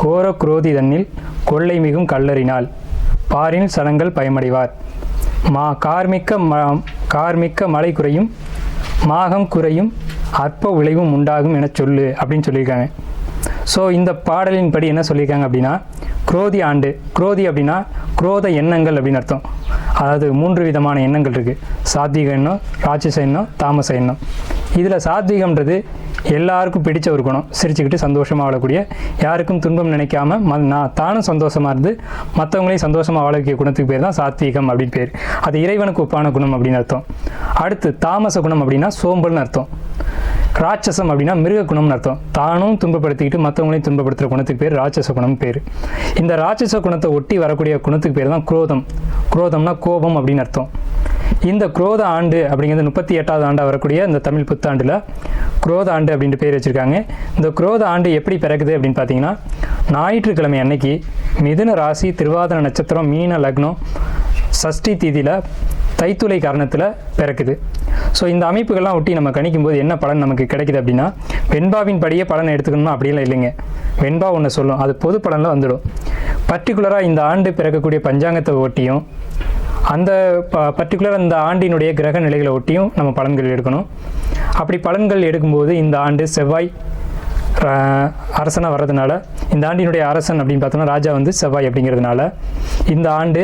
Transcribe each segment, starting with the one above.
கோர குரோதி தன்னில் கொள்ளை மிகும் கல்லறினால் பாரின் சடங்கள் பயமடைவார். மா கார்மிக்க ம கார்மிக்க மழை குறையும் மாகம் குறையும் அற்ப விளைவும் உண்டாகும் என சொல்லு அப்படின்னு சொல்லியிருக்காங்க. ஸோ இந்த பாடலின் படி என்ன சொல்லியிருக்காங்க அப்படின்னா குரோதி ஆண்டு குரோதி அப்படின்னா குரோத எண்ணங்கள் அப்படின்னு அர்த்தம். அதாவது மூன்று விதமான எண்ணங்கள் இருக்குது சாத்விக எண்ணம் ராட்சச எண்ணம் தாமச எண்ணம். இதில் சாத்விகம்ன்றது எல்லாருக்கும் பிடிச்ச ஒரு குணம். சிரிச்சுக்கிட்டு சந்தோஷமாக வாழக்கூடிய யாருக்கும் துன்பம் நினைக்காம ம நான் தானும் சந்தோஷமாக இருந்து மற்றவங்களையும் சந்தோஷமாக வாழக்கூடிய குணத்துக்கு பேர் தான் சாத்வீகம் அப்படின்னு பேர். அது இறைவனுக்கு ஒப்பான குணம் அப்படின்னு அர்த்தம். அடுத்து தாமச குணம் அப்படின்னா சோம்பல்னு அர்த்தம். ராட்சசம் அப்படின்னா மிருக குணம்னு அர்த்தம். தானும் துன்பப்படுத்திக்கிட்டு மற்றவங்களையும் துன்பப்படுத்துகிற குணத்துக்கு பேர் ராட்சச குணம் பேர். இந்த ராட்சச குணத்தை ஒட்டி வரக்கூடிய குணத்துக்கு பேர் தான் குரோதம். குரோதம்னா கோபம் அப்படின்னு அர்த்தம். இந்த குரோத ஆண்டு அப்படிங்கிறது முப்பத்தி எட்டாவது ஆண்டாக வரக்கூடிய இந்த தமிழ் புத்தாண்டில் குரோத ஆண்டு அப்படின்ட்டு பேர் வச்சுருக்காங்க. இந்த குரோத ஆண்டு எப்படி பிறகுது அப்படின்னு பார்த்தீங்கன்னா ஞாயிற்றுக்கிழமை அன்னைக்கு மிதுன ராசி திருவாதிர நட்சத்திரம் மீன லக்னம் சஷ்டி தீதியில் தைத்துளை காரணத்தில் பிறக்குது. ஸோ இந்த அமைப்புகள்லாம் ஒட்டி நம்ம கணிக்கும் போது என்ன பலன் நமக்கு கிடைக்குது அப்படின்னா வெண்பாவின் படியே பலனை எடுத்துக்கணும்னா அப்படியெல்லாம் இல்லைங்க. வெண்பா ஒன்று சொல்லும். அது பொது பலனில் வந்துடும். பர்டிகுலராக இந்த ஆண்டு பிறக்கக்கூடிய பஞ்சாங்கத்தை ஒட்டியும் அந்த ப பர்டிகுலர் அந்த ஆண்டினுடைய கிரக நிலைகளை ஒட்டியும் நம்ம பலன்கள் எடுக்கணும். அப்படி பலன்கள் எடுக்கும்போது இந்த ஆண்டு செவ்வாய் அரசனாக வர்றதுனால இந்த ஆண்டினுடைய அரசன் அப்படின்னு பார்த்தோம்னா ராஜா வந்து செவ்வாய் அப்படிங்கிறதுனால இந்த ஆண்டு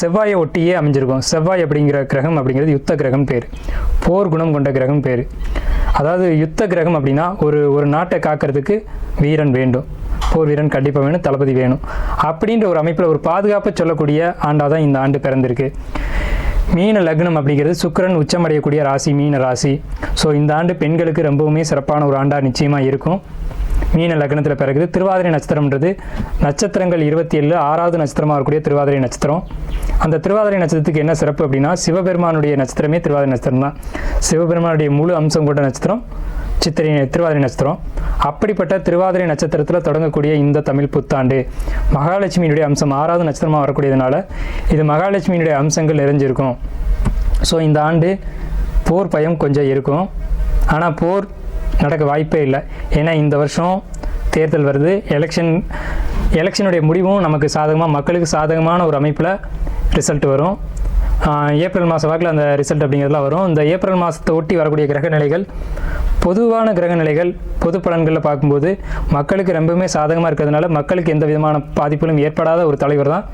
செவ்வாயை ஒட்டியே அமைஞ்சிருக்கும். செவ்வாய் அப்படிங்கிற கிரகம் அப்படிங்கிறது யுத்த கிரகம் பேர். போர் குணம் கொண்ட கிரகம் பேர். அதாவது யுத்த கிரகம் அப்படின்னா ஒரு ஒரு நாட்டை காக்கிறதுக்கு வீரன் வேண்டும். போர் வீரன் கண்டிப்பாக வேணும் தளபதி வேணும். அப்படின்ற ஒரு அமைப்பில் ஒரு பாதுகாப்பை சொல்லக்கூடிய ஆண்டாக தான் இந்த ஆண்டு பிறந்திருக்கு. மீன லக்னம் அப்படிங்கிறது சுக்கிரன் உச்சமடையக்கூடிய ராசி மீன ராசி. ஸோ இந்த ஆண்டு பெண்களுக்கு ரொம்பவுமே சிறப்பான ஒரு ஆண்டாக நிச்சயமாக இருக்கும். மீன லக்னத்தில் பிறகுது. திருவாதிரை நட்சத்திரம்ன்றது நட்சத்திரங்கள் இருபத்தி ஏழு ஆறாவது நட்சத்திரமாக இருக்கக்கூடிய திருவாதிரை நட்சத்திரம். அந்த திருவாதிரை நட்சத்திரத்துக்கு என்ன சிறப்பு அப்படின்னா சிவபெருமானுடைய நட்சத்திரமே திருவாதிரை நட்சத்திரம் தான் சிவபெருமானுடைய முழு அம்சம் கொண்ட நட்சத்திரம். சித்திரை திருவாதிரை நட்சத்திரம். அப்படிப்பட்ட திருவாதிரை நட்சத்திரத்தில் தொடங்கக்கூடிய இந்த தமிழ் புத்தாண்டு மகாலட்சுமியினுடைய அம்சம் ஆறாவது நட்சத்திரமாக வரக்கூடியதுனால இது மகாலட்சுமியினுடைய அம்சங்கள் நிறைஞ்சிருக்கும். ஸோ இந்த ஆண்டு போர் பயம் கொஞ்சம் இருக்கும். ஆனால் போர் நடக்க வாய்ப்பே இல்லை. ஏன்னா இந்த வருஷம் தேர்தல் வருது. எலெக்ஷன் எலெக்ஷனுடைய முடிவும் நமக்கு சாதகமாக மக்களுக்கு சாதகமான ஒரு அமைப்பில் ரிசல்ட் வரும். ஏப்ரல் மாதம் வாக்கில் அந்த ரிசல்ட் அப்படிங்கிறதுலாம் வரும். இந்த ஏப்ரல் மாதத்தை ஒட்டி வரக்கூடிய கிரக நிலைகள் பொதுவான கிரக நிலைகள் பொது பலன்களில் பார்க்கும்போது மக்களுக்கு ரொம்பவுமே சாதகமாக இருக்கிறதுனால மக்களுக்கு எந்த விதமான பாதிப்புகளும் ஏற்படாத ஒரு தலைவர் தான்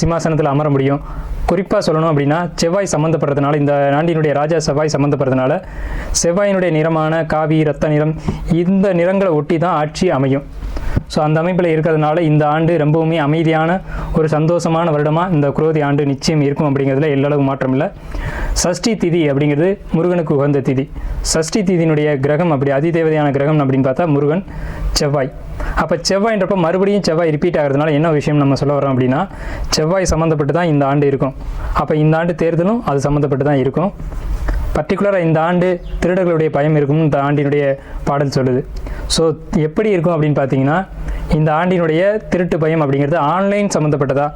சிம்மாசனத்தில் அமர முடியும். குறிப்பாக சொல்லணும் அப்படின்னா செவ்வாய் சம்மந்தப்படுறதுனால இந்த நாண்டினுடைய ராஜா செவ்வாய் சம்மந்தப்படுறதுனால செவ்வாயினுடைய நிறமான காவி ரத்த நிறம் இந்த நிறங்களை ஒட்டி தான் ஆட்சி அமையும். ஸோ அந்த அமைப்பில் இருக்கிறதுனால இந்த ஆண்டு ரொம்பவுமே அமைதியான ஒரு சந்தோஷமான வருடமாக இந்த குரோதி ஆண்டு நிச்சயம் இருக்கும் அப்படிங்கிறதுல எல்லளவு மாற்றம் இல்லை சஷ்டி திதி அப்படிங்கிறது முருகனுக்கு உகந்த திதி. சஷ்டி திதியினுடைய கிரகம் அப்படி அதிதேவதையான கிரகம் அப்படின்னு பார்த்தா முருகன் செவ்வாய். அப்போ செவ்வாய்ன்றப்ப மறுபடியும் செவ்வாய் ரிப்பீட் ஆகிறதுனால என்ன விஷயம் நம்ம சொல்ல வரோம் அப்படின்னா செவ்வாய் சம்மந்தப்பட்டு தான் இந்த ஆண்டு இருக்கும். அப்போ இந்த ஆண்டு தேர்தலும் அது சம்மந்தப்பட்டு தான் இருக்கும். பர்டிகுலராக இந்த ஆண்டு திருடர்களுடைய பயம் இருக்கும்னு இந்த ஆண்டினுடைய பாடல் சொல்லுது. ஸோ எப்படி இருக்கும் அப்படின்னு பார்த்தீங்கன்னா இந்த ஆண்டினுடைய திருட்டு பயம் அப்படிங்கிறது ஆன்லைன் சம்மந்தப்பட்டதா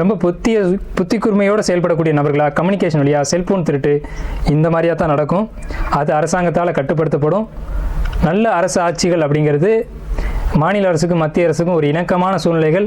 ரொம்ப புத்திய புத்தி கூர்மையோடு செயல்படக்கூடிய நபர்களா? கம்யூனிகேஷன் வழியாக செல்ஃபோன் திருட்டு இந்த மாதிரியாக தான் நடக்கும். அது அரசாங்கத்தால் கட்டுப்படுத்தப்படும். நல்ல அரசு ஆட்சிகள் அப்படிங்கிறது மாநில அரசுக்கும் மத்திய அரசுக்கும் ஒரு இணக்கமான சூழ்நிலைகள்.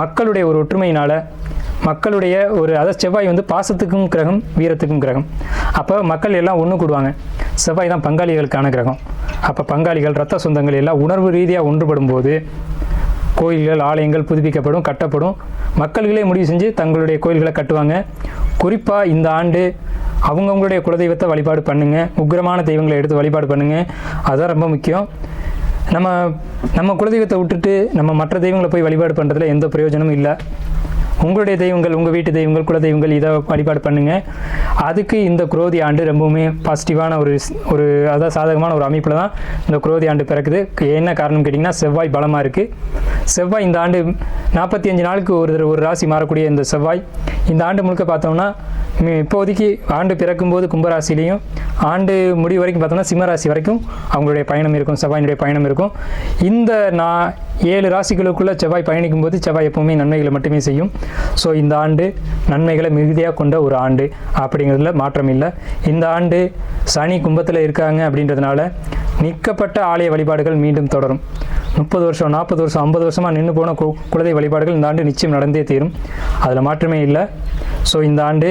மக்களுடைய ஒரு ஒற்றுமையினால் மக்களுடைய ஒரு அதாவது செவ்வாய் வந்து பாசத்துக்கும் கிரகம் வீரத்துக்கும் கிரகம். அப்போ மக்கள் எல்லாம் ஒன்று கூடுவாங்க. செவ்வாய் தான் பங்காளிகளுக்கான கிரகம். அப்போ பங்காளிகள் ரத்த சொந்தங்கள் எல்லாம் உணர்வு ரீதியாக ஒன்றுபடும் போது கோயில்கள் ஆலயங்கள் புதுப்பிக்கப்படும் கட்டப்படும். மக்கள்களே முடிவு செஞ்சு தங்களுடைய கோயில்களை கட்டுவாங்க. குறிப்பாக இந்த ஆண்டு அவங்கவுங்களுடைய குலதெய்வத்தை வழிபாடு பண்ணுங்க. உக்கிரமான தெய்வங்களை எடுத்து வழிபாடு பண்ணுங்கள் அதுதான் ரொம்ப முக்கியம். நம்ம நம்ம குலதெய்வத்தை விட்டுட்டு நம்ம மற்ற தெய்வங்களை போய் வழிபாடு பண்ணுறதுல எந்த பிரயோஜனமும் இல்லை. உங்களுடைய தெய்வங்கள் உங்கள் வீட்டு தெய்வங்கள் குல தெய்வங்கள் இதை வழிபாடு பண்ணுங்கள் அதுக்கு இந்த குரோதி ஆண்டு ரொம்பவுமே பாசிட்டிவான ஒரு ஸ்- ஒரு அதாவது சாதகமான ஒரு அமைப்பில் தான் இந்த குரோதி ஆண்டு பிறக்குது. என்ன காரணம் கேட்டிங்கன்னா செவ்வாய் பலமாக இருக்குது செவ்வாய் இந்த ஆண்டு நாற்பத்தி அஞ்சு நாளுக்கு ஒரு ஒரு ராசி மாறக்கூடிய இந்த செவ்வாய். இந்த ஆண்டு முழுக்க பார்த்தோம்னா இப்போதைக்கு ஆண்டு பிறக்கும்போது கும்பராசிலையும் ஆண்டு முடிவு வரைக்கும் பார்த்தோம்னா சிம்மராசி வரைக்கும் அவங்களுடைய பயணம் இருக்கும் செவ்வாயினுடைய பயணம் இருக்கும். இந்த நான் ஏழு ராசிகளுக்குள்ளே செவ்வாய் பயணிக்கும் போது செவ்வாய் எப்பவுமே நன்மைகளை மட்டுமே செய்யும். ஸோ இந்த ஆண்டு நன்மைகளை மிகுதியாக கொண்ட ஒரு ஆண்டு அப்படிங்கிறதுல மாற்றம் இல்லை. இந்த ஆண்டு சனி கும்பத்தில் இருக்காங்க அப்படின்றதுனால நிற்கப்பட்ட ஆலய வழிபாடுகள் மீண்டும் தொடரும். முப்பது வருஷம் நாற்பது வருஷம் ஐம்பது வருஷமாக நின்று போன கு குலதெய்வ வழிபாடுகள் இந்த ஆண்டு நிச்சயம் நடந்தே தீரும். அதில் மாற்றமே இல்லை. ஸோ இந்த ஆண்டு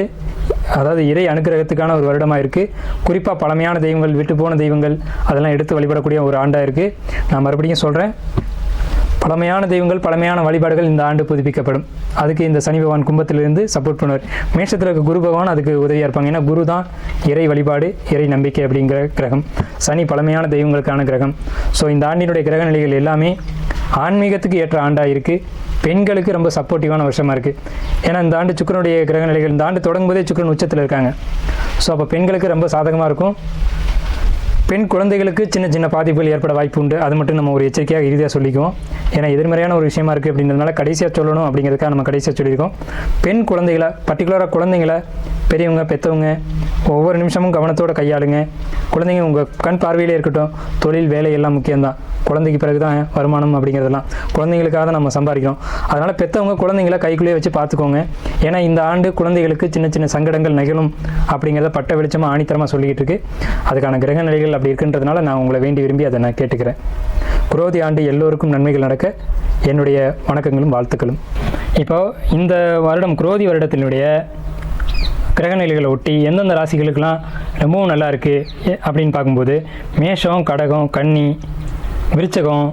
அதாவது இறை அனுகிரகத்துக்கான ஒரு வருடமாக இருக்குது குறிப்பாக பழமையான தெய்வங்கள் விட்டு போன தெய்வங்கள் அதெல்லாம் எடுத்து வழிபடக்கூடிய ஒரு ஆண்டாக இருக்குது நான் மறுபடியும் சொல்கிறேன் பழமையான தெய்வங்கள் பழமையான வழிபாடுகள் இந்த ஆண்டு புதுப்பிக்கப்படும். அதுக்கு இந்த சனி பகவான் கும்பத்திலிருந்து சப்போர்ட் பண்ணுவார். மேஷத்தில் இருக்க குரு பகவான் அதுக்கு உதவியாக இருப்பாங்க. ஏன்னா குரு தான் இறை வழிபாடு இறை நம்பிக்கை அப்படிங்கிற கிரகம். சனி பழமையான தெய்வங்களுக்கான கிரகம். ஸோ இந்த ஆண்டினுடைய கிரக நிலைகள் எல்லாமே ஆன்மீகத்துக்கு ஏற்ற ஆண்டாக இருக்குது பெண்களுக்கு ரொம்ப சப்போர்ட்டிவான வருஷமாக இருக்குது ஏன்னா இந்த ஆண்டு சுக்கரனுடைய கிரக நிலைகள் இந்த ஆண்டு தொடங்கும் போதே சுக்கரன் உச்சத்தில் இருக்காங்க. ஸோ அப்போ பெண்களுக்கு ரொம்ப சாதகமாக இருக்கும். பெண் குழந்தைகளுக்கு சின்ன சின்ன பாதிப்புகள் ஏற்பட வாய்ப்பு உண்டு. அது மட்டும் நம்ம ஒரு எச்சரிக்கையாக இறுதியாக சொல்லிக்குவோம். ஏன்னா எதிர்மறையான ஒரு விஷயமா இருக்குது அப்படின்றதுனால கடைசியாக சொல்லணும் அப்படிங்கிறதுக்காக நம்ம கடைசியாக சொல்லியிருக்கோம். பெண் குழந்தைகளை பர்டிகுலராக குழந்தைங்களை பெரியவங்க பெற்றவங்க ஒவ்வொரு நிமிஷமும் கவனத்தோடு கையாளுங்க. குழந்தைங்க உங்கள் கண் பார்வையிலே இருக்கட்டும். தொழில் வேலை எல்லாம் முக்கியம்தான். குழந்தைக்கு பிறகு தான் வருமானம் அப்படிங்கிறதெல்லாம். குழந்தைங்களுக்காக தான் நம்ம சம்பாதிக்கிறோம். அதனால் பெற்றவங்க குழந்தைங்கள கைக்குள்ளேயே வச்சு பார்த்துக்கோங்க. ஏன்னா இந்த ஆண்டு குழந்தைகளுக்கு சின்ன சின்ன சங்கடங்கள் நிகழும் அப்படிங்கிறத பட்ட வெளிச்சமாக ஆணித்தரமாக சொல்லிக்கிட்டு இருக்கு. அதுக்கான கிரக நிலைகள் அப்படி இருக்குன்றதுனால நான் உங்களை வேண்டி விரும்பி அதை நான் கேட்டுக்கிறேன். குரோதி ஆண்டு எல்லோருக்கும் நன்மைகள் நடக்க என்னுடைய வணக்கங்களும் வாழ்த்துக்களும். இப்போ இந்த வருடம் குரோதி வருடத்தினுடைய கிரகநிலைகளை ஒட்டி எந்தெந்த ராசிகளுக்கெல்லாம் ரொம்பவும் நல்லா இருக்குது அப்படின்னு பார்க்கும்போது மேஷம் கடகம் கன்னி விருச்சகம்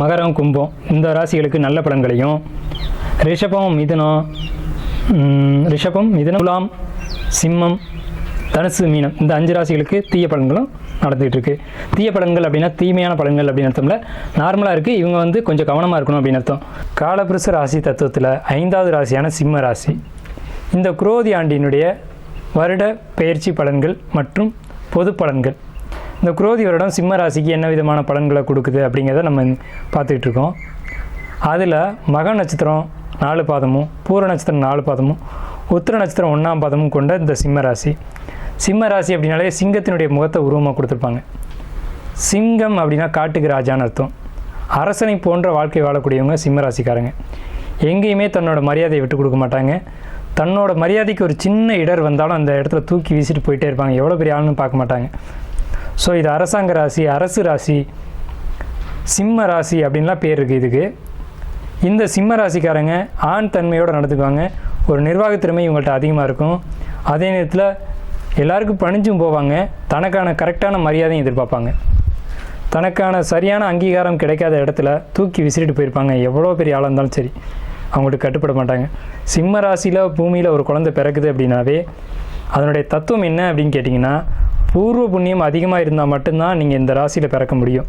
மகரம் கும்பம் இந்த ராசிகளுக்கு நல்ல பலன்களையும் ரிஷபம் மிதுனம் ரிஷபம் மிதுனம் துலாம் சிம்மம் தனுசு மீனம். இந்த அஞ்சு ராசிகளுக்கு தீய பலன்களும் நடந்துகிட்டு இருக்கு தீய பலன்கள் அப்படின்னா தீமையான பலன்கள் அப்படின்னு அர்த்தம்ல. நார்மலாக இருக்குது இவங்க வந்து கொஞ்சம் கவனமாக இருக்கணும் அப்படின்னு அர்த்தம். காலபுருஷ ராசி தத்துவத்தில் ஐந்தாவது ராசியான சிம்ம ராசி. இந்த குரோதி ஆண்டினுடைய வருட பயிற்சி பலன்கள் மற்றும் பொது பலன்கள். இந்த குரோதி வருடம் சிம்ம ராசிக்கு என்ன விதமான பலன்களை கொடுக்குது அப்படிங்கிறத நம்ம பார்த்துக்கிட்டு இருக்கோம். அதில் மக நட்சத்திரம் நாலு பாதமும் பூர நட்சத்திரம் நாலு பாதமும் உத்திர நட்சத்திரம் ஒன்றாம் பாதமும் கொண்ட இந்த சிம்ம ராசி. சிம்ம ராசி அப்படின்னாலே சிங்கத்தினுடைய முகத்தை உருவமாக கொடுத்துருப்பாங்க. சிங்கம் அப்படின்னா காட்டுக்கு ராஜான்னு அர்த்தம். அரசனை போன்ற வாழ்க்கை வாழக்கூடியவங்க சிம்ம ராசிக்காரங்க. எங்கேயுமே தன்னோட மரியாதையை விட்டு கொடுக்க மாட்டாங்க. தன்னோட மரியாதைக்கு ஒரு சின்ன இடர் வந்தாலும் அந்த இடத்துல தூக்கி வீசிட்டு போயிட்டே இருப்பாங்க. எவ்வளோ பெரிய ஆளுன்னு பார்க்க மாட்டாங்க. ஸோ இது அரசாங்க ராசி அரசு ராசி சிம்ம ராசி அப்படின்லாம் பேர் இருக்குது இதுக்கு. இந்த சிம்ம ராசிக்காரங்க ஆண் தன்மையோடு நடந்துக்குவாங்க. ஒரு நிர்வாகத்திறமை இவங்கள்ட்ட அதிகமாக இருக்கும். அதே நேரத்தில் எல்லாருக்கும் பணிஞ்சும் போவாங்க. தனக்கான கரெக்டான மரியாதையும் எதிர்பார்ப்பாங்க. தனக்கான சரியான அங்கீகாரம் கிடைக்காத இடத்துல தூக்கி விசிறிட்டு போயிருப்பாங்க. எவ்வளோ பெரிய ஆளாக இருந்தாலும் சரி. அவங்களுக்கு கட்டுப்பட மாட்டாங்க. சிம்ம ராசியில் பூமியில் ஒரு குழந்தை பிறக்குது அப்படின்னாவே அதனுடைய தத்துவம் என்ன அப்படின்னு கேட்டிங்கன்னா பூர்வ புண்ணியம் அதிகமாக இருந்தால் மட்டும்தான் நீங்கள் இந்த ராசியில் பிறக்க முடியும்.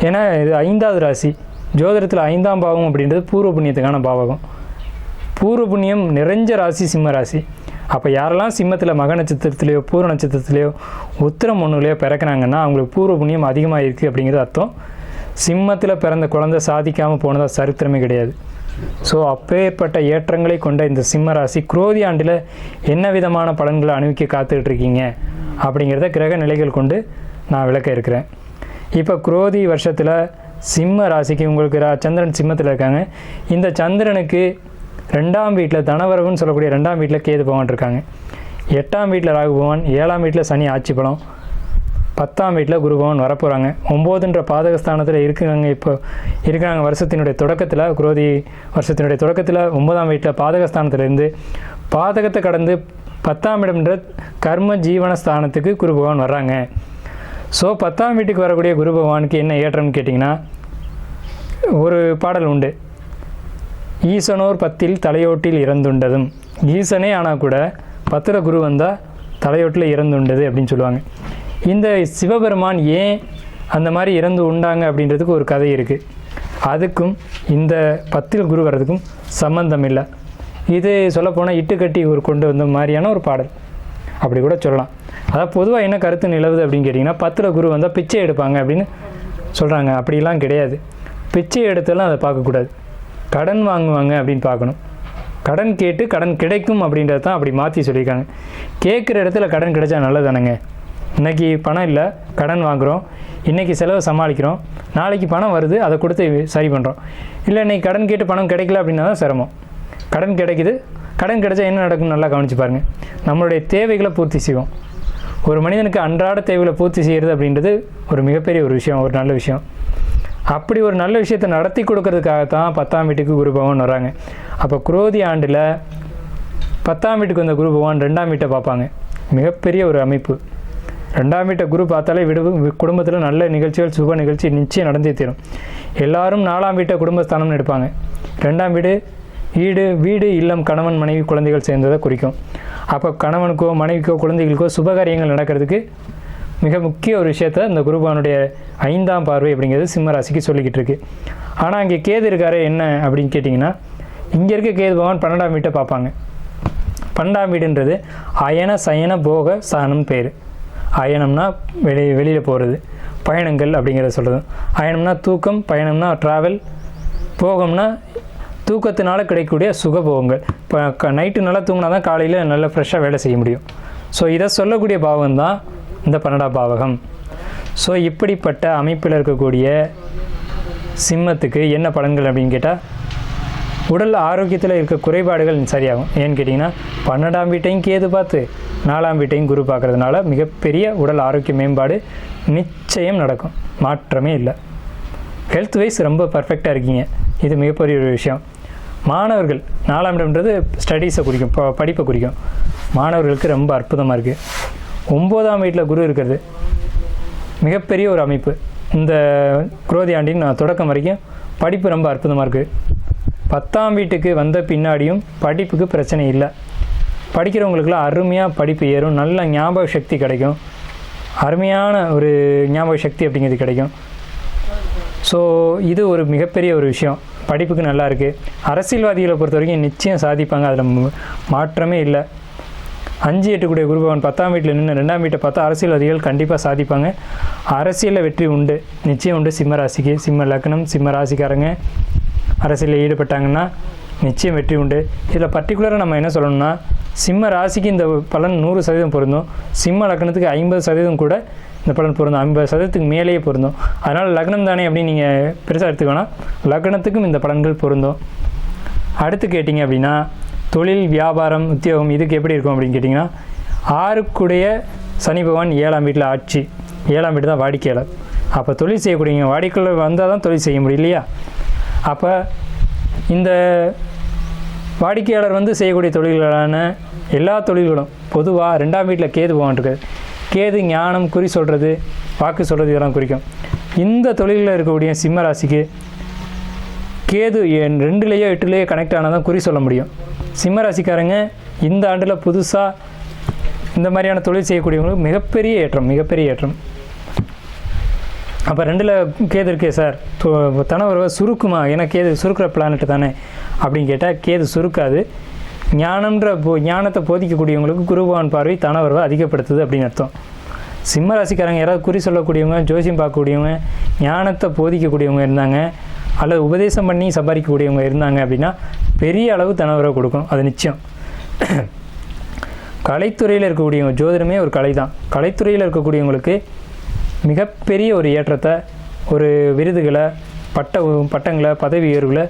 ஏன்னா இது ஐந்தாவது ராசி. ஜோதிடத்தில் ஐந்தாம் பாவம் அப்படின்றது பூர்வ புண்ணியத்துக்கான பாவகம். பூர்வ புண்ணியம் நிறைஞ்ச ராசி சிம்ம ராசி. அப்போ யாரெல்லாம் சிம்மத்தில் மக நட்சத்திரத்திலேயோ பூர்வ நட்சத்திரத்திலேயோ உத்திரம் ஒன்றுலையோ பிறக்கிறாங்கன்னா அவங்களுக்கு பூர்வ புண்ணியம் அதிகமாக இருக்குது அப்படிங்கிறது அர்த்தம். சிம்மத்தில் பிறந்த குழந்தை சாதிக்காமல் போனதா சரித்திரமே கிடையாது. ஸோ அப்பேற்பட்ட ஏற்றங்களை கொண்ட இந்த சிம்ம ராசி குரோதி ஆண்டில் என்ன விதமான பலன்களை அனுபவிக்க காத்துக்கிட்டு இருக்கீங்க அப்படிங்கிறத கிரக நிலைகள் கொண்டு நான் விளக்க இருக்கிறேன். இப்போ குரோதி வருஷத்தில் சிம்ம ராசிக்கு உங்களுக்கு ரா- சந்திரன் சிம்மத்தில் இருக்காங்க. இந்த சந்திரனுக்கு ரெண்டாம் வீட்டில் தனவரவுன்னு சொல்லக்கூடிய ரெண்டாம் வீட்டில் கேது பகவான் இருக்காங்க. எட்டாம் வீட்டில் ராகு பகவான் ஏழாம் வீட்டில் சனி ஆட்சி பலம் பத்தாம் வீட்டில் குரு பகவான் வரப்போகிறாங்க ஒம்போதுன்ற பாதகஸ்தானத்தில் இருக்கிறாங்க இப்போ இருக்கிறாங்க வருஷத்தினுடைய தொடக்கத்தில் குரோதி வருஷத்தினுடைய தொடக்கத்தில் ஒன்பதாம் வீட்டில் பாதகஸ்தானத்திலிருந்து பாதகத்தை கடந்து பத்தாம் இடம்ன்ற கர்ம ஜீவன ஸ்தானத்துக்கு குரு பகவான் வர்றாங்க. ஸோ பத்தாம் வீட்டுக்கு வரக்கூடிய குரு பகவானுக்கு என்ன ஏற்றம்னு கேட்டிங்கன்னா ஒரு பாடல் உண்டு. ஈசனோர் பத்தில் தலையோட்டில் இறந்துண்டதும். ஈசனே ஆனால் கூட பத்திர குரு வந்தால் தலையோட்டில் இறந்துண்டது அப்படின்னு சொல்லுவாங்க. இந்த சிவபெருமான் ஏன் அந்த மாதிரி இறந்து உண்டாங்க அப்படின்றதுக்கு ஒரு கதை இருக்குது அதுக்கும் இந்த பத்தில் குரு வர்றதுக்கும் சம்பந்தம் இல்லை. இது சொல்லப்போனால் இட்டுக்கட்டி ஒரு கொண்டு வந்த மாதிரியான ஒரு பாடல். அப்படி கூட சொல்லலாம். அதாவது பொதுவாக என்ன கருத்து நிலவுது அப்படின்னு கேட்டிங்கன்னா பத்தில் குரு வந்தால் பிச்சை எடுப்பாங்க அப்படின்னு சொல்கிறாங்க அப்படிலாம் கிடையாது. பிச்சை எடுத்தெல்லாம் அதை பார்க்கக்கூடாது. கடன் வாங்குவாங்க அப்படின்னு பார்க்கணும். கடன் கேட்டு கடன் கிடைக்கும் அப்படின்றது தான் அப்படி மாற்றி சொல்லியிருக்காங்க. கேட்குற இடத்துல கடன் கிடைச்சா நல்லதானங்க இன்னைக்கு பணம் இல்லை கடன் வாங்குகிறோம் இன்றைக்கி செலவை சமாளிக்கிறோம். நாளைக்கு பணம் வருது அதை கொடுத்து சரி பண்ணுறோம் இல்லை இன்னைக்கு கடன் கேட்டு பணம் கிடைக்கல அப்படின்னா தான் சிரமம். கடன் கிடைக்குது. கடன் கிடைச்சா என்ன நடக்கும் நல்லா கவனிச்சு பாருங்கள் நம்மளுடைய தேவைகளை பூர்த்தி செய்வோம். ஒரு மனிதனுக்கு அன்றாட தேவைகளை பூர்த்தி செய்கிறது அப்படின்றது ஒரு மிகப்பெரிய ஒரு விஷயம் ஒரு நல்ல விஷயம். அப்படி ஒரு நல்ல விஷயத்தை நடத்தி கொடுக்கறதுக்காக தான் பத்தாம் வீட்டுக்கு குரு பகவான் வராங்க. அப்போ குரோதி ஆண்டில் பத்தாம் வீட்டுக்கு வந்த குரு பகவான் ரெண்டாம் வீட்டை பார்ப்பாங்க. மிகப்பெரிய ஒரு அமைப்பு. ரெண்டாம் வீட்டை குரு பார்த்தாலே விடு குடும்பத்தில் நல்ல நிகழ்ச்சிகள் சுப நிகழ்ச்சி நிச்சயம் நடந்தே தீரும். எல்லாரும் நாலாம் வீட்டை குடும்பஸ்தானம்னு எடுப்பாங்க. ரெண்டாம் வீடு வீடு வீடு இல்லம் கணவன் மனைவி குழந்தைகள் சேர்ந்ததை குறிக்கும். அப்போ கணவனுக்கோ மனைவிக்கோ குழந்தைகளுக்கோ சுபகாரியங்கள் நடக்கிறதுக்கு மிக முக்கிய ஒரு விஷயத்த இந்த குருபானுடைய ஐந்தாம் பார்வை அப்படிங்கிறது சிம்ம ராசிக்கு சொல்லிக்கிட்டு இருக்கு. ஆனால் அங்கே கேது இருக்காரு என்ன அப்படின்னு கேட்டிங்கன்னா இங்கே இருக்க கேது பகவான் பன்னெண்டாம் வீட்டை பார்ப்பாங்க. பன்னெண்டாம் வீடுன்றது அயன சயன போக சகனம் பேர் அயனம்னா வெளி வெளியில் போகிறது பயணங்கள் அப்படிங்கிறத சொல்கிறது அயனம்னா தூக்கம் பயணம்னா ட்ராவல் போகம்னா தூக்கத்தினால கிடைக்கக்கூடிய சுகபோகங்கள். இப்போ நைட்டு நல்லா தூங்கினா தான் காலையில் நல்லா ஃப்ரெஷ்ஷாக வேலை செய்ய முடியும். ஸோ இதை சொல்லக்கூடிய பாவம் தான் இந்த பன்னெண்டாம் பாவகம். ஸோ இப்படிப்பட்ட அமைப்பில் இருக்கக்கூடிய சிம்மத்துக்கு என்ன பலன்கள் அப்படின்னு கேட்டால் உடல் ஆரோக்கியத்தில் இருக்க குறைபாடுகள் சரியாகும். ஏன்னு கேட்டிங்கன்னா பன்னெண்டாம் வீட்டையும் கேது பார்த்து நாலாம் வீட்டையும் குரு பார்க்குறதுனால மிகப்பெரிய உடல் ஆரோக்கிய மேம்பாடு நிச்சயம் நடக்கும். மாற்றமே இல்லை. ஹெல்த் வைஸ் ரொம்ப பர்ஃபெக்டாக இருக்கீங்க. இது மிகப்பெரிய ஒரு விஷயம். மாணவர்கள் நாலாம் இடம்ன்றது ஸ்டடீஸை குறிக்கும் படிப்பை குறிக்கும். மாணவர்களுக்கு ரொம்ப அற்புதமாக இருக்குது ஒம்போதாம் வீட்டில் குரு இருக்கிறது. மிகப்பெரிய ஒரு அமைப்பு. இந்த குரோதி ஆண்டின் நான் தொடக்கம் வரைக்கும் படிப்பு ரொம்ப அற்புதமாக இருக்குது பத்தாம் வீட்டுக்கு வந்த பின்னாடியும் படிப்புக்கு பிரச்சனை இல்லை. படிக்கிறவங்களுக்குலாம் அருமையாக படிப்பு ஏறும். நல்ல ஞாபக சக்தி கிடைக்கும். அருமையான ஒரு ஞாபக சக்தி அப்படிங்கிறது கிடைக்கும். ஸோ இது ஒரு மிகப்பெரிய ஒரு விஷயம். படிப்புக்கு நல்லா இருக்குது அரசியல்வாதிகளை பொறுத்த வரைக்கும் நிச்சயம் சாதிப்பாங்க. அதில் மாற்றமே இல்லை. அஞ்சு எட்டுக்குடைய குருபவன் பத்தாம் வீட்டில் நின்று ரெண்டாம் வீட்டை பார்த்தா அரசியல்வாதிகள் கண்டிப்பாக சாதிப்பாங்க. அரசியலில் வெற்றி உண்டு. நிச்சயம் உண்டு. சிம்ம ராசிக்கு சிம்ம லக்னம் சிம்ம ராசிக்காரங்க அரசியலில் ஈடுபட்டாங்கன்னா நிச்சயம் வெற்றி உண்டு. இதில் பர்டிகுலராக நம்ம என்ன சொல்லணும்னா சிம்ம ராசிக்கு இந்த பலன் நூறு சதவீதம் பொருந்தும். சிம்ம லக்னத்துக்கு ஐம்பது சதவீதம் கூட இந்த பலன் பொருந்தும். ஐம்பது சதவீதத்துக்கு மேலேயே பொருந்தும். அதனால் லக்னம் தானே அப்படின்னு நீங்கள் பெருசாக எடுத்துக்கோனா லக்னத்துக்கும் இந்த பலன்கள் பொருந்தும். அடுத்து கேட்டிங்க அப்படின்னா தொழில் வியாபாரம் உத்தியோகம் இதுக்கு எப்படி இருக்கும் அப்படின்னு கேட்டிங்கன்னா ஆறுக்குடைய சனி பகவான் ஏழாம் வீட்டில் ஆட்சி. ஏழாம் வீடு தான் வாடிக்கையாளர். அப்போ தொழில் செய்யக்கூடியவங்க வாடிக்கையாளர் வந்தால் தான் தொழில் செய்ய முடியும் இல்லையா? அப்போ இந்த வாடிக்கையாளர் வந்து செய்யக்கூடிய தொழில்களான எல்லா தொழில்களும் பொதுவாக ரெண்டாம் வீட்டில் கேது பகவான் இருக்குது கேது ஞானம் குறி சொல்கிறது வாக்கு சொல்கிறது இதெல்லாம் குறிக்கும். இந்த தொழிலில் இருக்கக்கூடிய சிம்ம ராசிக்கு கேது என் ரெண்டுலேயோ எட்டுலேயோ கனெக்ட் ஆனால் தான் குறி சொல்ல முடியும். சிம்ம ராசிக்காரங்க இந்த ஆண்டில் புதுசாக இந்த மாதிரியான தொழில் செய்யக்கூடியவங்களுக்கு மிகப்பெரிய ஏற்றம் மிகப்பெரிய ஏற்றம். அப்போ ரெண்டில் கேது இருக்கே சார். தனவரவை சுருக்குமா? ஏன்னா கேது சுருக்கிற பிளானட் தானே. அப்படின்னு கேட்டால் கேது சுருக்காது. ஞானம்ன்ற போ ஞானத்தை போதிக்கக்கூடியவங்களுக்கு குருபவான் பார்வை தனவரவை அதிகப்படுத்துது அப்படின்னு அர்த்தம். சிம்ம ராசிக்காரங்க யாராவது குறி சொல்லக்கூடியவங்க ஜோசியம் பார்க்கக்கூடியவங்க ஞானத்தை போதிக்கக்கூடியவங்க இருந்தாங்க அல்லது உபதேசம் பண்ணி சம்பாதிக்கக்கூடியவங்க இருந்தாங்க அப்படின்னா பெரிய அளவு தனவரை கொடுக்கும் அது நிச்சயம். கலைத்துறையில் இருக்கக்கூடியவங்க ஜோதிடமே ஒரு கலை தான் கலைத்துறையில் இருக்கக்கூடியவங்களுக்கு மிகப்பெரிய ஒரு ஏற்றத்தை ஒரு விருதுகளை பட்ட பட்டங்களை பதவி உயர்வுகளை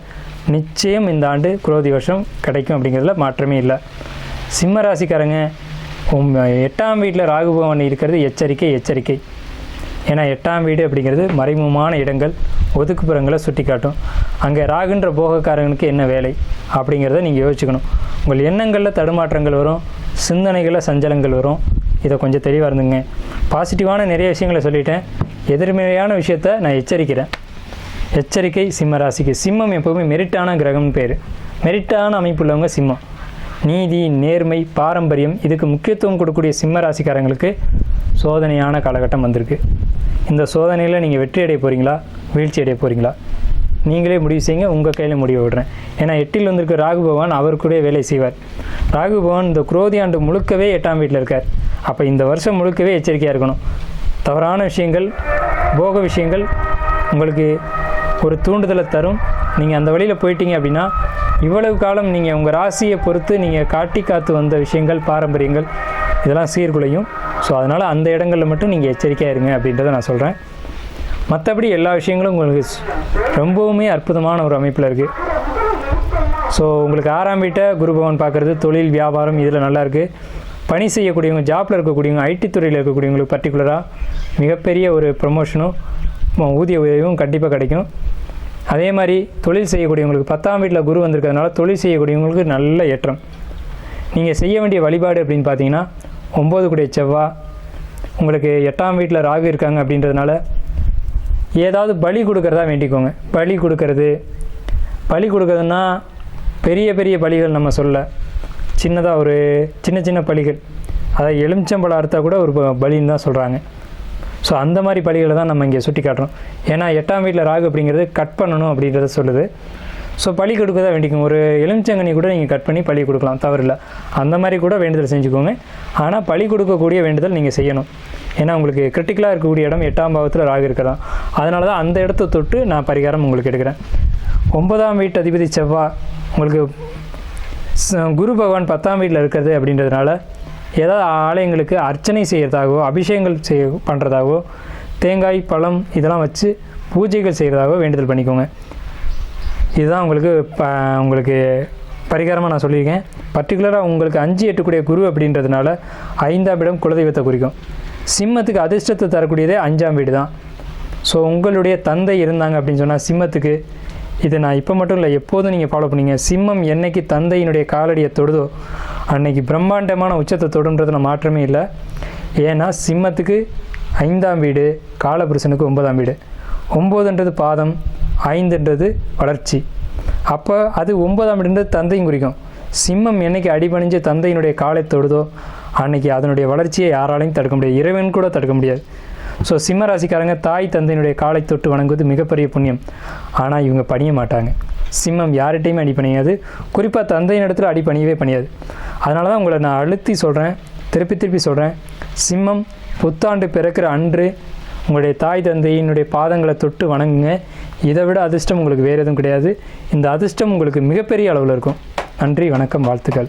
நிச்சயம் இந்த ஆண்டு குரோதி வருஷம் கிடைக்கும் அப்படிங்கிறதுல மாற்றமே இல்லை. சிம்ம ராசிக்காரங்க எட்டாம் வீட்டில் ராகுபவன் இருக்கிறது எச்சரிக்கை எச்சரிக்கை. ஏன்னா எட்டாம் வீடு அப்படிங்கிறது மறைமுகமான இடங்கள் ஒதுக்குப்புறங்களை சுட்டி காட்டும் அங்கே ராகுன்ற போகக்காரங்களுக்கு என்ன வேலை அப்படிங்கிறத நீங்கள் யோசிச்சுக்கணும். உங்கள் எண்ணங்களில் தடுமாற்றங்கள் வரும் சிந்தனைகளில் சஞ்சலங்கள் வரும். இதை கொஞ்சம் தெளிவாக இருந்துங்க. பாசிட்டிவான நிறைய விஷயங்களை சொல்லிட்டேன். எதிர்மறையான விஷயத்த நான் எச்சரிக்கிறேன். எச்சரிக்கை சிம்ம ராசிக்கு. சிம்மம் எப்போவுமே மெரிட்டான கிரகம்னு பேர். மெரிட்டான அமைப்புள்ளவங்க சிம்மம். நீதி நேர்மை பாரம்பரியம் இதுக்கு முக்கியத்துவம் கொடுக்கக்கூடிய சிம்ம ராசிக்காரங்களுக்கு சோதனையான காலகட்டம் வந்திருக்கு. இந்த சோதனையில் நீங்கள் வெற்றி அடைய போகிறீங்களா வீழ்ச்சி அடைய போகிறீங்களா நீங்களே முடிவு செய்யுங்க உங்கள் கையில் முடிவு விடுறேன். ஏன்னா எட்டில் வந்திருக்க ராகு பகவான் அவர் கூட வேலை செய்வார். ராகு பகவான் இந்த குரோதி ஆண்டு முழுக்கவே எட்டாம் வீட்டில் இருக்கார். அப்போ இந்த வருஷம் முழுக்கவே எச்சரிக்கையாக இருக்கணும். தவறான விஷயங்கள் போக விஷயங்கள் உங்களுக்கு ஒரு தூண்டுதலை தரும். நீங்கள் அந்த வழியில் போயிட்டீங்க அப்படின்னா இவ்வளவு காலம் நீங்கள் உங்கள் ராசியை பொறுத்து நீங்கள் காட்டி காத்து வந்த விஷயங்கள் பாரம்பரியங்கள் இதெல்லாம் சீர்குலையும். ஸோ அதனால் அந்த இடங்களில் மட்டும் நீங்கள் எச்சரிக்கையாக இருங்க அப்படின்றத நான் சொல்கிறேன் மற்றபடி எல்லா விஷயங்களும் உங்களுக்கு ரொம்பவுமே அற்புதமான ஒரு அமைப்பில் இருக்குது ஸோ உங்களுக்கு ஆறாம் வீட்டை குரு பகவான் பார்க்குறது தொழில் வியாபாரம் இதில் நல்லாயிருக்கு பணி செய்யக்கூடியவங்க ஜாப்பில் இருக்கக்கூடியவங்க ஐடி துறையில் இருக்கக்கூடியவங்களுக்கு பர்டிகுலராக மிகப்பெரிய ஒரு ப்ரொமோஷனும் ஊதிய உதவியும் கண்டிப்பாக கிடைக்கும். அதே மாதிரி தொழில் செய்யக்கூடியவங்களுக்கு பத்தாம் வீட்டில் குரு வந்திருக்கிறதுனால தொழில் செய்யக்கூடியவங்களுக்கு நல்ல ஏற்றம். நீங்கள் செய்ய வேண்டிய வழிபாடு அப்படின்னு பார்த்தீங்கன்னா ஒம்பது கூடிய செவ்வா. உங்களுக்கு எட்டாம் வீட்டில் ராகு இருக்காங்க அப்படின்றதுனால ஏதாவது பலி கொடுக்கறதா வேண்டிக்கோங்க. பலி கொடுக்கறது. பலி கொடுக்கறதுன்னா பெரிய பெரிய பலிகள் நம்ம சொல்ல. சின்னதாக ஒரு சின்ன சின்ன பலிகள். அதாவது எலுமிச்சம்பழம் அறுத்தால் கூட ஒரு பலின்னு தான் சொல்கிறாங்க ஸோ அந்த மாதிரி பலிகளை தான் நம்ம இங்கே சுட்டி காட்டுறோம் ஏன்னா எட்டாம் வீட்டில் ராகு அப்படிங்கிறது கட் பண்ணணும் அப்படின்றத சொல்லுது. ஸோ பழி கொடுக்க தான் வேண்டிக்கும் ஒரு எலுமிச்சங்கனி கூட நீங்கள் கட் பண்ணி பழி கொடுக்கலாம். தவறில்லை. அந்த மாதிரி கூட வேண்டுதல் செஞ்சுக்கோங்க. ஆனால் பழி கொடுக்கக்கூடிய வேண்டுதல் நீங்கள் செய்யணும். ஏன்னா உங்களுக்கு கிரிட்டிக்கலாக இருக்கக்கூடிய இடம் எட்டாம் பாவத்தில் ராகு இருக்கலாம் அதனால தான் அந்த இடத்த தொட்டு நான் பரிகாரம் உங்களுக்கு எடுக்கிறேன். ஒன்பதாம் வீட்டு அதிபதி செவ்வாய் உங்களுக்கு குரு பகவான் பத்தாம் வீட்டில் இருக்கிறது அப்படின்றதுனால ஏதாவது ஆலயங்களுக்கு அர்ச்சனை செய்கிறதாகவோ அபிஷேகங்கள் செய்ய பண்ணுறதாகவோ தேங்காய் பழம் இதெல்லாம் வச்சு பூஜைகள் செய்கிறதாகவோ வேண்டுதல் பண்ணிக்கோங்க. இதுதான் உங்களுக்கு ப உங்களுக்கு பரிகாரமாக நான் சொல்லியிருக்கேன். பர்டிகுலராக உங்களுக்கு அஞ்சு எட்டுக்கூடிய குரு அப்படின்றதுனால ஐந்தாம் இடம் குலதெய்வத்தை குறிக்கும். சிம்மத்துக்கு அதிர்ஷ்டத்தை தரக்கூடியதே அஞ்சாம் வீடு தான் ஸோ உங்களுடைய தந்தை இருந்தாங்க அப்படின்னு சொன்னால் சிம்மத்துக்கு இது நான் இப்போ மட்டும் இல்லை எப்போதும் நீங்கள் ஃபாலோ பண்ணீங்க. சிம்மம் என்னைக்கு தந்தையினுடைய காலடியை தொடுதோ அன்னைக்கு பிரம்மாண்டமான உச்சத்தை தொடுன்றதுல மாற்றமே இல்லை. ஏன்னா சிம்மத்துக்கு ஐந்தாம் வீடு காலபுருஷனுக்கு ஒன்பதாம் வீடு. ஒம்போதுன்றது பாதம் ஐந்துன்றது வளர்ச்சி. அப்போ அது ஒன்பதாம் வீடுன்றது தந்தையும் குறிக்கும். சிம்மம் என்னைக்கு அடிபணிஞ்சு தந்தையினுடைய காலை தொடுதோ அன்னைக்கு அதனுடைய வளர்ச்சியை யாராலையும் தடுக்க முடியாது. இறைவன் கூட தடுக்க முடியாது. ஸோ சிம்ம ராசிக்காரங்க தாய் தந்தையினுடைய காலை தொட்டு வணங்குவது மிகப்பெரிய புண்ணியம். ஆனால் இவங்க பணிய மாட்டாங்க. சிம்மம் யார்கிட்டையுமே அடிப்பணியாது குறிப்பாக தந்தையின் இடத்துல அடிப்பணியவே பண்ணியாது பணியாது. அதனால தான் உங்களை நான் அழுத்தி சொல்கிறேன் திருப்பி திருப்பி சொல்கிறேன் சிம்மம் புத்தாண்டு பிறக்கிற அன்று உங்களுடைய தாய் தந்தையினுடைய பாதங்களை தொட்டு வணங்குங்க. இதை விட அதிர்ஷ்டம் உங்களுக்கு வேறு எதுவும் கிடையாது. இந்த அதிர்ஷ்டம் உங்களுக்கு மிகப்பெரிய அளவில் இருக்கும். நன்றி வணக்கம் வாழ்த்துக்கள்.